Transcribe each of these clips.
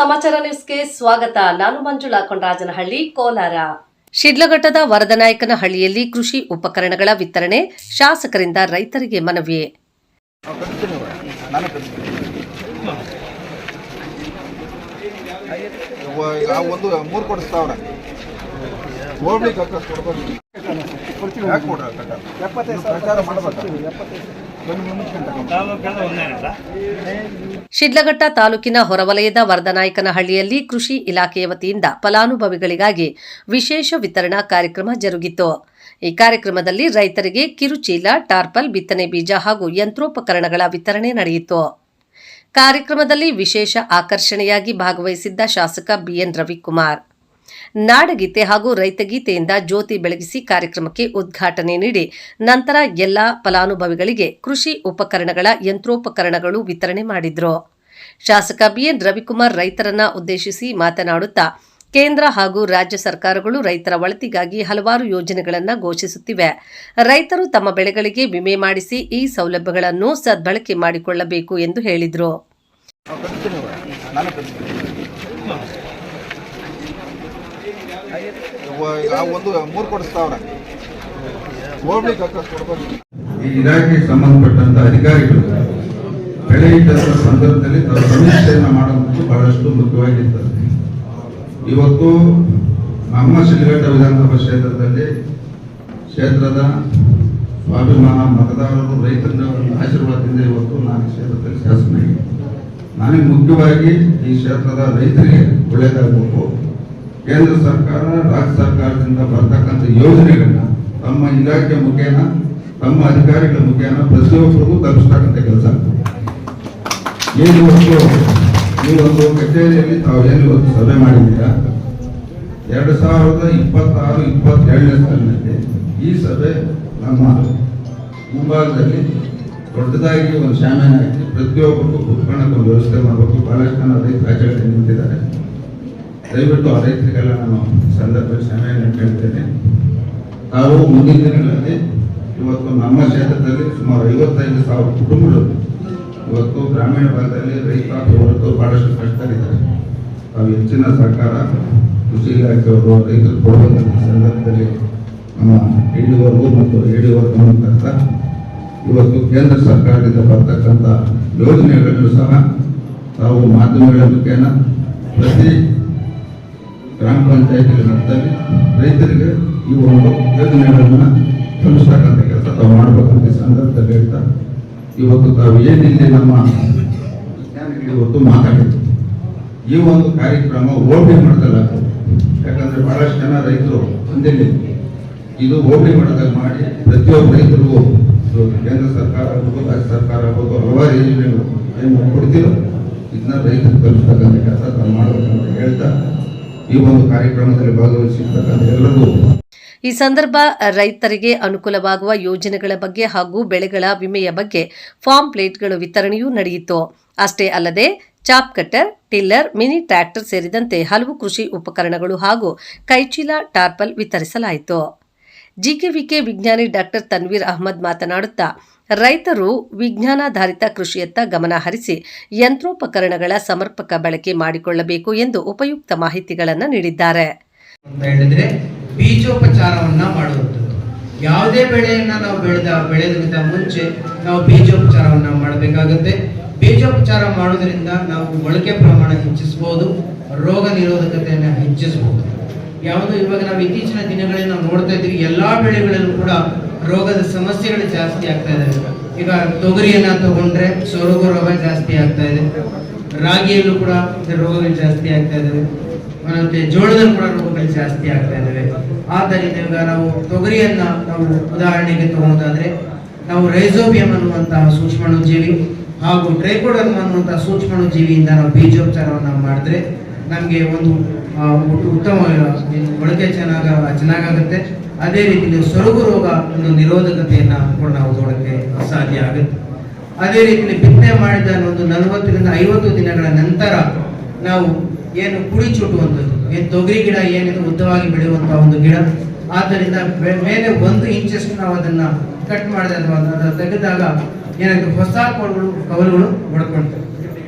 ಸಮಾಚಾರ ನ್ಯೂಸ್ಗೆ ಸ್ವಾಗತ. ನಾನು ಮಂಜುಳಾ ಕೊಂಡರಾಜನಹಳ್ಳಿ ಕೋಲಾರ. ಶಿಡ್ಲಘಟ್ಟದ ವರದನಾಯಕನಹಳ್ಳಿಯಲ್ಲಿ ಕೃಷಿ ಉಪಕರಣಗಳ ವಿತರಣೆ, ಶಾಸಕರಿಂದ ರೈತರಿಗೆ ಮನವಿ. ಒಂದು ಶಿಡ್ಲಘಟ್ಟ ತಾಲೂಕಿನ ಹೊರವಲಯದ ವರದನಾಯಕನಹಳ್ಳಿಯಲ್ಲಿ ಕೃಷಿ ಇಲಾಖೆಯ ವತಿಯಿಂದ ಫಲಾನುಭವಿಗಳಿಗಾಗಿ ವಿಶೇಷ ವಿತರಣಾ ಕಾರ್ಯಕ್ರಮ ಜರುಗಿತು. ಈ ಕಾರ್ಯಕ್ರಮದಲ್ಲಿ ರೈತರಿಗೆ ಕಿರುಚೀಲ, ಟಾರ್ಪಲ್, ಬಿತ್ತನೆ ಬೀಜ ಹಾಗೂ ಯಂತ್ರೋಪಕರಣಗಳ ವಿತರಣೆ ನಡೆಯಿತು. ಕಾರ್ಯಕ್ರಮದಲ್ಲಿ ವಿಶೇಷ ಆಕರ್ಷಣೆಯಾಗಿ ಭಾಗವಹಿಸಿದ್ದ ಶಾಸಕ ಬಿಎನ್ ರವಿಕುಮಾರ್. ನಾಡಗೀತೆ ಹಾಗೂ ರೈತಗೀತೆಯಿಂದ ಜ್ಯೋತಿ ಬೆಳಗಿಸಿ ಕಾರ್ಯಕ್ರಮಕ್ಕೆ ಉದ್ಘಾಟನೆ ನೀಡಿ ನಂತರ ಎಲ್ಲ ಫಲಾನುಭವಿಗಳಿಗೆ ಕೃಷಿ ಉಪಕರಣಗಳ ಯಂತ್ರೋಪಕರಣಗಳು ವಿತರಣೆ ಮಾಡಿದ್ರು. ಶಾಸಕ ಬಿಎನ್ ರವಿಕುಮಾರ್ ರೈತರನ್ನ ಉದ್ದೇಶಿಸಿ ಮಾತನಾಡುತ್ತಾ, ಕೇಂದ್ರ ಹಾಗೂ ರಾಜ್ಯ ಸರ್ಕಾರಗಳು ರೈತರ ಒಳತಿಗಾಗಿ ಹಲವಾರು ಯೋಜನೆಗಳನ್ನು ಘೋಷಿಸುತ್ತಿವೆ. ರೈತರು ತಮ್ಮ ಬೆಳೆಗಳಿಗೆ ವಿಮೆ ಮಾಡಿಸಿ ಈ ಸೌಲಭ್ಯಗಳನ್ನು ಸದ್ಬಳಕೆ ಮಾಡಿಕೊಳ್ಳಬೇಕು ಎಂದು ಹೇಳಿದರು ನಾವು ಕಳಿಸ್ತೀನಿ ನಾನೇ ಕಳಿಸ್ತೀನಿ ಇವ- ಈಗ ಒಂದು ಮೂರು ಕೊಡ್ಬೇಕು ಈ ಇಲಾಖೆ ಸಂಬಂಧಪಟ್ಟಂತ ಅಧಿಕಾರಿಗಳು ಬೆಳೆ ಇದ್ದಂಥ ಸಂದರ್ಭದಲ್ಲಿ ತಮ್ಮ ಸಮೀಕ್ಷೆಯನ್ನು ಮಾಡುವುದು ಬಹಳಷ್ಟು ಮುಖ್ಯವಾಗಿರ್ತದೆ. ಇವತ್ತು ನಮ್ಮ ಶಿಲ್ಘಟ್ಟ ವಿಧಾನಸಭಾ ಕ್ಷೇತ್ರದಲ್ಲಿ ಕ್ಷೇತ್ರದ ಸ್ವಾಭಿಮಾನ ಮತದಾರರು ರೈತರ ಆಶೀರ್ವಾದದಿಂದ ಇವತ್ತು ನಾನು ಕ್ಷೇತ್ರದಲ್ಲಿ ಶಾಸನ ನನಗೆ ಮುಖ್ಯವಾಗಿ ಈ ಕ್ಷೇತ್ರದ ರೈತರಿಗೆ ಒಳ್ಳೆಯದಾಗಬೇಕು ಕೇಂದ್ರ ಸರ್ಕಾರ, ರಾಜ್ಯ ಸರ್ಕಾರದಿಂದ ಬರ್ತಕ್ಕಂಥ ಯೋಜನೆಗಳನ್ನ ತಮ್ಮ ಇಲಾಖೆ ಮುಖೇನ, ತಮ್ಮ ಅಧಿಕಾರಿಗಳ ಮುಖೇನ ಪ್ರತಿಯೊಬ್ಬರಿಗೂ ತಲುಪಿಸ್ತಕ್ಕಂಥ ಕೆಲಸ. ಈ ಒಂದು ಕಚೇರಿಯಲ್ಲಿ ತಾವು ಇವತ್ತು ಸಭೆ ಮಾಡಿದ್ದೀರಾ? ಎರಡು ಸಾವಿರದ ಇಪ್ಪತ್ತಾರು, ಇಪ್ಪತ್ತೇಳನೇ ಸಾಲಿನಲ್ಲಿ ಈ ಸಭೆ ನಮ್ಮ ಮುಂಭಾಗದಲ್ಲಿ ದೊಡ್ಡದಾಗಿ ಒಂದು ಶಾಮೆ ಹಾಕಿ ಪ್ರತಿಯೊಬ್ಬರಿಗೂ ಕುತ್ಕೊಳ್ಳೋಕೆ ಒಂದು ವ್ಯವಸ್ಥೆ ಮಾಡಬೇಕು. ಬಹಳಷ್ಟು ಜನ ರೈತ ನಿಂತಿದ್ದಾರೆ. ದಯವಿಟ್ಟು ಆ ರೈತರಿಗೆಲ್ಲ ನಾನು ಸಂದರ್ಭ ಸಮಯ ಕೇಳ್ತೇನೆ. ತಾವು ಮುಂದಿನ ದಿನಗಳಲ್ಲಿ ಇವತ್ತು ನಮ್ಮ ಕ್ಷೇತ್ರದಲ್ಲಿ ಸುಮಾರು ಐವತ್ತೈದು ಸಾವಿರ ಕುಟುಂಬಗಳು ಇವತ್ತು ಗ್ರಾಮೀಣ ಭಾಗದಲ್ಲಿ ರೈತ ಹೊರತು ಬಹಳಷ್ಟು ಕಷ್ಟರಿದ್ದಾರೆ ತಾವು ಹೆಚ್ಚಿನ ಸರ್ಕಾರ, ಕೃಷಿ ಇಲಾಖೆಯವರು, ರೈತರು ಕೊಡುವಂತಹ ಸಂದರ್ಭದಲ್ಲಿ ನಮ್ಮ ಇಡೀವರೆಗೂ ಮತ್ತು ಹಿಡಿಯುವವರು ಮುಖಾಂತರ ಇವತ್ತು ಕೇಂದ್ರ ಸರ್ಕಾರದಿಂದ ಬರ್ತಕ್ಕಂಥ ಯೋಜನೆಗಳನ್ನು ಸಹ ತಾವು ಮಾಧ್ಯಮಗಳ ಮುಖೇನ ಪ್ರತಿ ಗ್ರಾಮ ಪಂಚಾಯತಿಗಳ ಮಟ್ಟದಲ್ಲಿ ರೈತರಿಗೆ ಈ ಒಂದು ಯೋಜನೆಗಳನ್ನು ತಲುಪಿಸ್ತಕ್ಕಂಥ ಕೆಲಸ ತಾವು ಮಾಡಬೇಕು ಈ ಸಂದರ್ಭದಲ್ಲಿ ಹೇಳ್ತಾ, ಇವತ್ತು ತಾವು ಏನಿಲ್ಲಿ ನಮ್ಮ ಇವತ್ತು ಮಾತಾಡಿದ್ರು ಈ ಒಂದು ಕಾರ್ಯಕ್ರಮ ಓಪಿ ಮಾಡ್ತಲ್ಲ ಯಾಕಂದ್ರೆ ಬಹಳಷ್ಟು ಜನ ರೈತರು ಹೊಂದಿಲ್ಲ ಇದು ಓಪಿ ಮಾಡಿದಾಗ ಮಾಡಿ ಪ್ರತಿಯೊಬ್ಬ ರೈತರಿಗೂ ಕೇಂದ್ರ ಸರ್ಕಾರ ಆಗ್ಬೋದು, ರಾಜ್ಯ ಸರ್ಕಾರ ಆಗ್ಬೋದು, ಹಲವಾರು ಯೋಜನೆಗಳು ಏನು ಕೊಡ್ತಿರೋ ಇದನ್ನ ರೈತರು ತಲುಪಿಸ್ತಕ್ಕಂಥ ಕೆಲಸ ತಾವು ಮಾಡಬೇಕಂತ ಈ ಒಂದು ಕಾರ್ಯಕ್ರಮದಲ್ಲಿ ಭಾಗವಹಿಸಿರ್ತಕ್ಕಂಥ ಎಲ್ಲರಿಗೂ ಈ ಸಂದರ್ಭ ರೈತರಿಗೆ ಅನುಕೂಲವಾಗುವ ಯೋಜನೆಗಳ ಬಗ್ಗೆ ಹಾಗೂ ಬೆಳೆಗಳ ವಿಮೆಯ ಬಗ್ಗೆ ಫಾರ್ಮ್ ಪ್ಲೇಟ್ಗಳು ವಿತರಣೆಯೂ ನಡೆಯಿತು. ಅಷ್ಟೇ ಅಲ್ಲದೆ, chaff cutter, tiller, mini tractor ಸೇರಿದಂತೆ ಹಲವು ಕೃಷಿ ಉಪಕರಣಗಳು ಹಾಗೂ ಕೈಚೀಲ, ಟಾರ್ಪಲ್ ವಿತರಿಸಲಾಯಿತು. ಜಿಕೆವಿಕೆ ವಿಜ್ಞಾನಿ ಡಾಕ್ಟರ್ ತನ್ವೀರ್ ಅಹಮದ್ ಮಾತನಾಡುತ್ತಾ ರೈತರು ವಿಜ್ಞಾನಾಧಾರಿತ ಕೃಷಿಯತ್ತ ಗಮನ ಹರಿಸಿ ಯಂತ್ರೋಪಕರಣಗಳ ಸಮರ್ಪಕ ಬಳಕೆ ಮಾಡಿಕೊಳ್ಳಬೇಕು ಎಂದು ಉಪಯುಕ್ತ ಮಾಹಿತಿಗಳನ್ನು ನೀಡಿದ್ದಾರೆ. ಬೀಜೋಪಚಾರವನ್ನ ಯಾವುದೇ ಬೆಳೆಯನ್ನ ನಾವು ಬೆಳೆದ ಬೆಳೆಯೋದಕ್ಕಿಂತ ಮುಂಚೆ ನಾವು ಬೀಜೋಪಚಾರವನ್ನ ಮಾಡಬೇಕಾಗುತ್ತೆ. ಬೀಜೋಪಚಾರ ಮಾಡೋದ್ರಿಂದ ನಾವು ಮೊಳಕೆ ಪ್ರಮಾಣ ಹೆಚ್ಚಿಸಬಹುದು ರೋಗ ನಿರೋಧಕತೆಯನ್ನು ಹೆಚ್ಚಿಸಬಹುದು ಯಾವುದು ಇವಾಗ ನಾವು ಇತ್ತೀಚಿನ ದಿನಗಳಲ್ಲಿ ನಾವು ನೋಡ್ತಾ ಇದ್ದೀವಿ, ಎಲ್ಲಾ ಬೆಳೆಗಳಲ್ಲೂ ಕೂಡ ರೋಗದ ಸಮಸ್ಯೆಗಳು ಜಾಸ್ತಿ ಆಗ್ತಾ ಇದೆ. ಈಗ ತೊಗರಿಯನ್ನ ತಗೊಂಡ್ರೆ ಸೊರಗು ರೋಗ ಜಾಸ್ತಿ ಆಗ್ತಾ ಇದೆ. ರಾಗಿಯಲ್ಲೂ ಕೂಡ ರೋಗಗಳು ಜಾಸ್ತಿ ಆಗ್ತಾ ಇದಾವೆ. ಮತ್ತೆ ಜೋಳದಲ್ಲಿ ಕೂಡ ರೋಗಗಳು ಜಾಸ್ತಿ ಆಗ್ತಾ ಇದಾವೆ. ಆದ್ದರಿಂದ ಈಗ ನಾವು ತೊಗರಿಯನ್ನ ನಾವು ಉದಾಹರಣೆಗೆ ತಗೊಳ್ಳೋದಾದ್ರೆ ನಾವು ರೈಸೋಬಿಯಂ ಅನ್ನುವಂತಹ ಸೂಕ್ಷ್ಮಣುಜೀವಿ ಹಾಗೂ ಟ್ರೈಕೋಡರ್ಮ್ ಅನ್ನುವಂತಹ ಸೂಕ್ಷ್ಮಣುಜೀವಿಯಿಂದ ನಾವು ಬೀಜೋಪಚಾರವನ್ನ ಮಾಡಿದ್ರೆ ನಮಗೆ ಒಂದು ಉತ್ತಮ ಬಳಕೆ ಚೆನ್ನಾಗ, ಚೆನ್ನಾಗಾಗುತ್ತೆ. ಅದೇ ರೀತಿ ಸೊರಗು ರೋಗ ಒಂದು ನಿರೋಧಕತೆಯನ್ನು ಕೂಡ ನಾವು ನೋಡಕ್ಕೆ ಸಾಧ್ಯ ಆಗುತ್ತೆ. ಅದೇ ರೀತಿ ಬಿತ್ತನೆ ಮಾಡಿದ ಒಂದು ನಲವತ್ತರಿಂದ ಐವತ್ತು ದಿನಗಳ ನಂತರ ನಾವು ಏನು ಕುಡಿ ಚುಟ್ಟುವಂಥದ್ದು, ಏನು ತೊಗರಿ ಗಿಡ ಏನಿದೆ ಉದ್ದವಾಗಿ ಬೆಳೆಯುವಂಥ ಒಂದು ಗಿಡ, ಆದ್ದರಿಂದ ಮೇಲೆ ಒಂದು ಇಂಚಷ್ಟು ನಾವು ಅದನ್ನ ಕಟ್ ಮಾಡಿದ ತೆಗೆದಾಗ ಏನಾಗುತ್ತೆ, ಹೊಸ ಕವಲುಗಳು ಕವಲುಗಳು ಹೊಡ್ಕೊಳ್ತವೆ. ಹೊಸ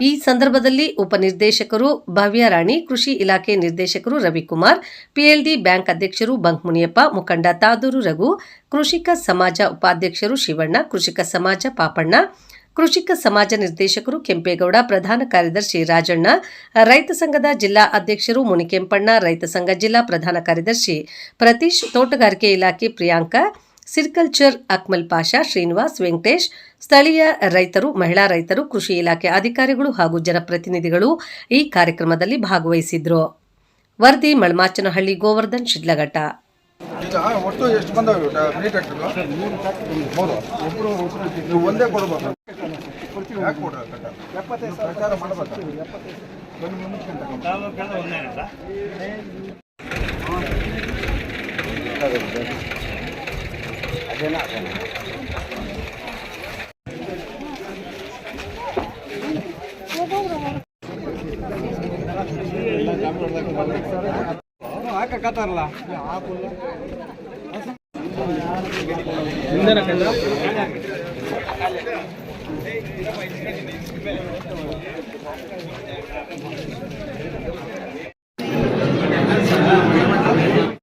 ಈ ಸಂದರ್ಭದಲ್ಲಿ ಉಪನಿರ್ದೇಶಕರು ಭವ್ಯ ರಾಣಿ, ಕೃಷಿ ಇಲಾಖೆ ನಿರ್ದೇಶಕರು ರವಿಕುಮಾರ್, ಪಿಎಲ್ಡಿ ಬ್ಯಾಂಕ್ ಅಧ್ಯಕ್ಷರು ಬಂಕ್ಮುನಿಯಪ್ಪ, ಮುಖಂಡ ತಾದೂರು ರಘು, ಕೃಷಿಕ ಸಮಾಜ ಉಪಾಧ್ಯಕ್ಷರು ಶಿವಣ್ಣ, ಕೃಷಿಕ ಸಮಾಜ ಪಾಪಣ್ಣ, ಕೃಷಿಕ ಸಮಾಜ ನಿರ್ದೇಶಕರು ಕೆಂಪೇಗೌಡ, ಪ್ರಧಾನ ಕಾರ್ಯದರ್ಶಿ ರಾಜಣ್ಣ, ರೈತ ಸಂಘದ ಜಿಲ್ಲಾ ಅಧ್ಯಕ್ಷರು ಮುನಿಕೆಂಪಣ್ಣ, ರೈತ ಸಂಘ ಜಿಲ್ಲಾ ಪ್ರಧಾನ ಕಾರ್ಯದರ್ಶಿ ಪ್ರತೀಶ್, ತೋಟಗಾರಿಕೆ ಇಲಾಖೆ ಪ್ರಿಯಾಂಕಾ ಸಿರಿಕಲ್ಚರ್ ಅಕ್ಮಲ್ ಪಾಷಾ ಶ್ರೀನಿವಾಸ್ ವೆಂಕಟೇಶ್ ಸ್ಥಳೀಯ ರೈತರು ಮಹಿಳಾ ರೈತರು ಕೃಷಿ ಇಲಾಖೆ ಅಧಿಕಾರಿಗಳು ಹಾಗೂ ಜನಪ್ರತಿನಿಧಿಗಳು ಈ ಕಾರ್ಯಕ್ರಮದಲ್ಲಿ ಭಾಗವಹಿಸಿದ್ರು. ವರದಿ ಮಳಮಾಚನಹಳ್ಳಿ ಗೋವರ್ಧನ್ ಶಿಡ್ಲಘಟ್ಟ. ಈಗ ಒಟ್ಟು ಎಷ್ಟು ಬಂದವೆ ಮಿನಿ ಟ್ರ್ಯಾಕ್ಟರ್ ಮೂರು. ಒಬ್ಬರು ನೀವು ಒಂದೇ ಕೊಡ್ಬೇಕು? ಯಾಕೆ ಕೊಡ್ರಿ ಮಾಡ್ಬೇಕು. ಅದೇನಾ ಹಾಕಕತ್ತಾರಲ್ಲ